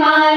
মার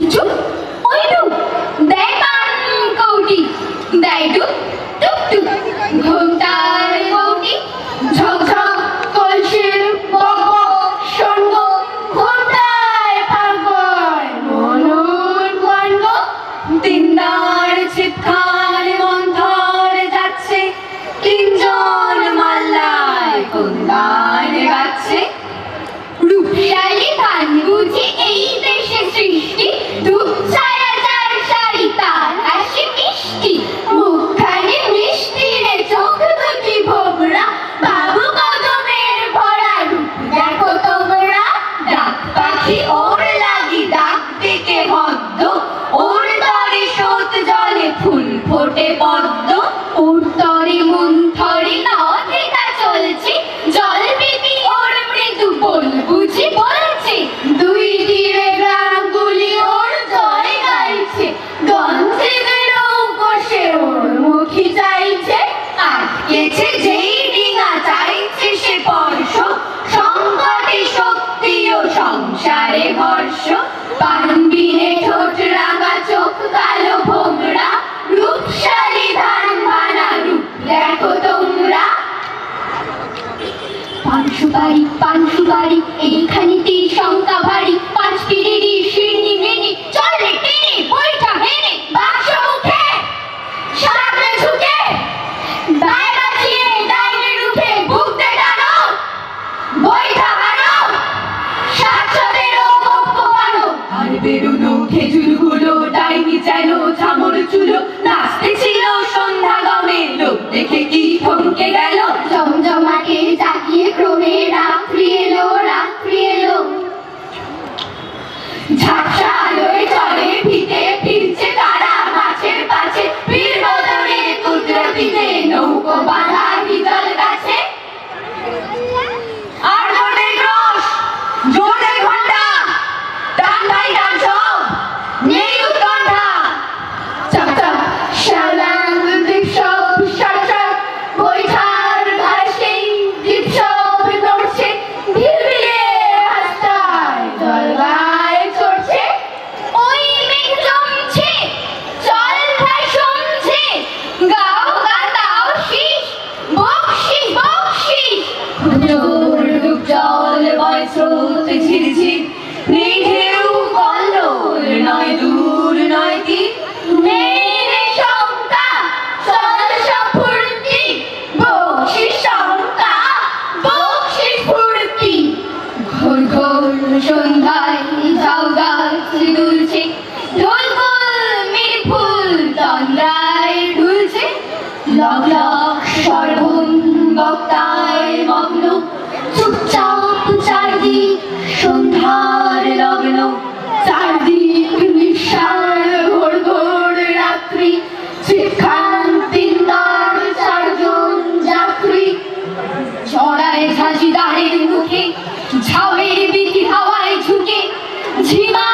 চুপ চুপ ওই দেখ কৌটি। দেয় মাঝে ওর লাগি ডাক ডেকে ভদ্র, ওর তরে সোত জলে ফুল ফোটে পদ্ম ওর তরে মন থরে না অধিকা চলছে, জল পিপি ওর মৃদু বল বুঝি বলছে, দুই তীরে গ্রামগুলি ওর জয় গাইছে। গন্ধে বেরো বসে ওর মুখি চাইছে, আটকেছে দেখো তোমরা। পান সুপারি পান সুপারি এইখানেতেই শঙ্কা ভারী পাঁচ পিড়ি খেজুরগুলো ডাইনি যেন ঝামর চুলো, নাচতে ছিল সন্ধ্যা গমে। লোক দেখে কি থমকে গেল। জমজমাকে জাগিয়ে ক্রমে রাত্রি এলো, রাত ঝাউয়ের বিধি হাওয়ায় ঝুঁকে ঝিমা